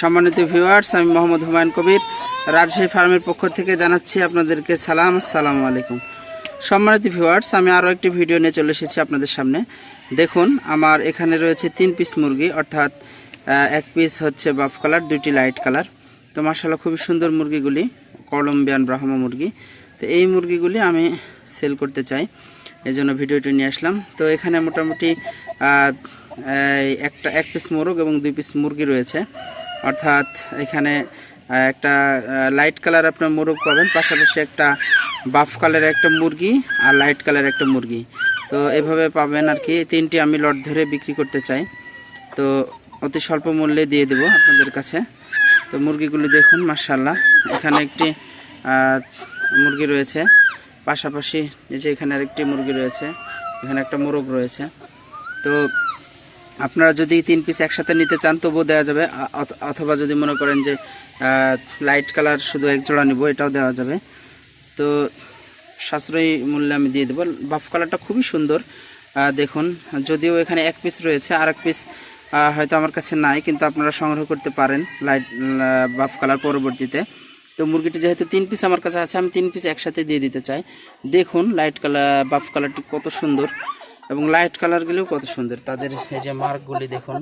সম্মানিত ভিউয়ার্স আমি মোহাম্মদ হুমায়ুন কবির, রাজশাহী ফার্মের পক্ষ থেকে জানাচ্ছি আপনাদেরকে সালাম, আসসালামু আলাইকুম। সম্মানিত ভিউয়ার্স আমি আরও একটি ভিডিও নিয়ে চলে এসেছি আপনাদের সামনে। দেখুন, আমার এখানে রয়েছে তিন পিস মুরগি, অর্থাৎ এক পিস হচ্ছে বাফ কালার দুইটি লাইট কালার তো মার্শাল্লাহ খুবই সুন্দর মুরগিগুলি কলম্বিয়ান ব্রাহ্মা মুরগি। তো এই মুরগিগুলি আমি সেল করতে চাই এই জন্য ভিডিওটি নিয়ে আসলাম। তো এখানে মোটামুটি একটা, এক পিস মোরগ এবং দুই পিস মুরগি রয়েছে। অর্থাৎ এখানে একটা লাইট কালার আপনার মোরগ পাবেন, পাশাপাশি একটা বাফ কালারের একটা মুরগি আর লাইট কালারের একটা মুরগি। তো এভাবে পাবেন আর কি, তিনটি আমি লট ধরে বিক্রি করতে চাই। তো অতি স্বল্প মূল্যে দিয়ে দেবো আপনাদের কাছে। তো মুরগিগুলি দেখুন মার্শাল্লাহ এখানে একটি মুরগি রয়েছে। পাশাপাশি এই যে এখানে আরেকটি মুরগি রয়েছে, এখানে একটা মোরগ রয়েছে। তো আপনারা যদি তিন পিস একসাথে নিতে চান, তবুও দেওয়া যাবে। অথবা যদি মনে করেন যে লাইট কালার শুধু এক জোড়া নেব, এটাও দেওয়া যাবে। তো সাশ্রয়ী মূল্যে আমি দিয়ে দেবো। বাফ কালারটা খুবই সুন্দর। দেখুন, যদিও এখানে এক পিস রয়েছে আর এক পিস হয়তো আমার কাছে নাই, কিন্তু আপনারা সংগ্রহ করতে পারেন লাইট বাফ কালার পরবর্তীতে। তো মুরগিটি যেহেতু তিন পিস আমার কাছে আছে, আমি তিন পিস একসাথে দিয়ে দিতে চাই। দেখুন লাইট কালার বাফ কালারটি কত সুন্দর। এবং লাইট কালারগুলিও কত সুন্দর। তাদের এই যে মার্কগুলি দেখুন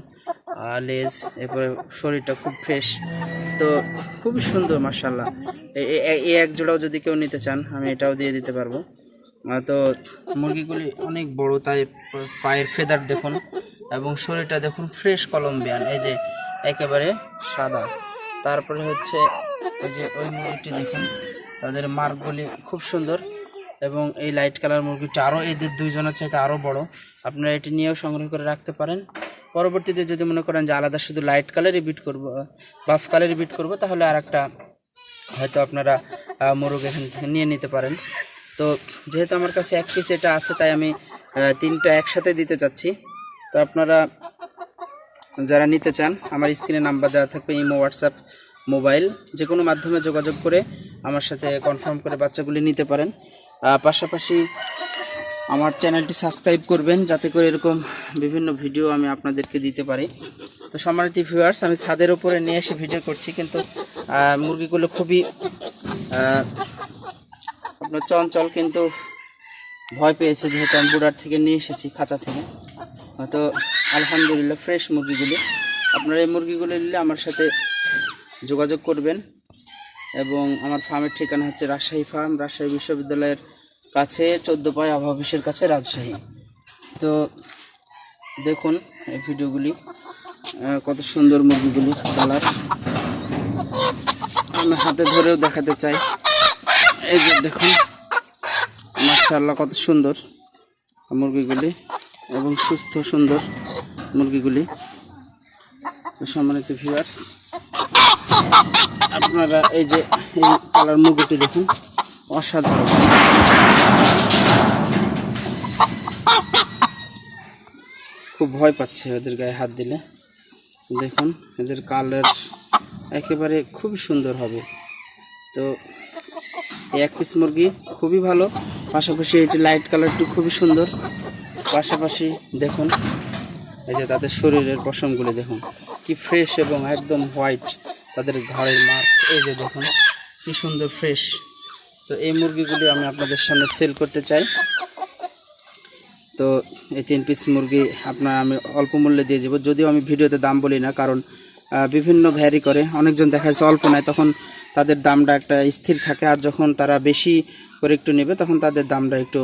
লেজ এরপরে শরীরটা খুব ফ্রেশ তো খুবই সুন্দর মার্শাল্লাহ এই এক জোড়াও যদি কেউ নিতে চান, আমি এটাও দিয়ে দিতে পারব। তো মুরগিগুলি অনেক বড়, তাই পায়ের ফেদার দেখুন, এবং শরীরটা দেখুন ফ্রেশ কলম্বিয়ান এই যে একেবারে সাদা। তারপরে হচ্ছে, ওই যে ওই মুরগিটি দেখুন, তাদের মার্কগুলি খুব সুন্দর। এবং এই লাইট কালার মুরগিটা আরও এদের দুইজনের চাইতে আরও বড়। আপনারা এটি নিয়েও সংগ্রহ করে রাখতে পারেন। পরবর্তীতে যদি মনে করেন যে আলাদা শুধু লাইট কালারই বিট করব বাফ কালারই বিট করব, তাহলে আর একটা হয়তো আপনারা মোরগ এখান থেকে নিয়ে নিতে পারেন। তো যেহেতু আমার কাছে এক পিস এটা আছে, তাই আমি তিনটা একসাথে দিতে চাচ্ছি। তো আপনারা যারা নিতে চান, আমার স্ক্রিনে নাম্বার দেওয়া থাকবে, ইমো হোয়াটসঅ্যাপ মোবাইল যে কোনো মাধ্যমে যোগাযোগ করে আমার সাথে কনফার্ম করে বাচ্চাগুলি নিতে পারেন। পাশাপাশি আমার চ্যানেলটি সাবস্ক্রাইব করবেন যাতে করে এরকম বিভিন্ন ভিডিও আমি আপনাদেরকে দিতে পারি। তো সম্মানিত ভিউয়ার্স আমি ছাদের ওপরে নিয়ে এসে ভিডিও করছি, কিন্তু মুরগিগুলো খুবই আপনার চঞ্চল কিন্তু ভয় পেয়েছে যেহেতু আমি বুড়ার থেকে নিয়ে এসেছি খাঁচা থেকে। হয়তো আলহামদুলিল্লাহ ফ্রেশ মুরগিগুলি। আপনারা এই মুরগিগুলো নিলে আমার সাথে যোগাযোগ করবেন। এবং আমার ফার্মের ঠিকানা হচ্ছে রাজশাহী ফার্ম রাজশাহী বিশ্ববিদ্যালয়ের কাছে, চোদ্দ পায় আবহাওয়া অফিসের কাছে রাজশাহী। তো দেখুন এই ভিডিওগুলি কত সুন্দর মুরগিগুলি কালার আমি হাতে ধরেও দেখাতে চাই। এই যে দেখুন মার্শাল্লাহ কত সুন্দর মুরগিগুলি এবং সুস্থ সুন্দর মুরগিগুলি। সম্মানিত ভিউয়ার্স আপনারা এই যে এই কালার মুরগিটি দেখুন, অসাধারণ। খুব ভয় পাচ্ছে ওদের গায়ে হাত দিলে। দেখুন, এদের কালার একেবারে খুবই সুন্দর হবে। তো এক পিস মুরগি খুবই ভালো, পাশাপাশি এটি লাইট কালারটি খুবই সুন্দর। পাশাপাশি দেখুন, এই যে তাদের শরীরের পশমগুলি দেখুন, কি ফ্রেশ এবং একদম হোয়াইট তাদের ঘরের মার্ক এই যে দেখুন, কি সুন্দর ফ্রেশ তো এই মুরগিগুলি আমি আপনাদের সামনে সেল করতে চাই। তো এই তিন পিস মুরগি আপনার আমি অল্প মূল্যে দিয়ে দেবো। যদিও আমি ভিডিওতে দাম বলি না, কারণ বিভিন্ন ভ্যারি করে। অনেকজন দেখা যাচ্ছে অল্প নেয়, তখন তাদের দামটা একটা স্থির থাকে। আর যখন তারা বেশি করে একটু নেবে, তখন তাদের দামটা একটু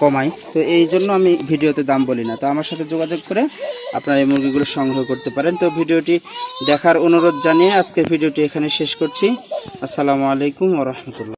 কমায় তো এই জন্য আমি ভিডিওতে দাম বলি না। তো আমার সাথে যোগাযোগ করে আপনারা এই মুরগিগুলো সংগ্রহ করতে পারেন। তো ভিডিওটি দেখার অনুরোধ জানিয়ে আজকের ভিডিওটি এখানে শেষ করছি। আসসালামু আলাইকুম ওরহমতুল্লাহ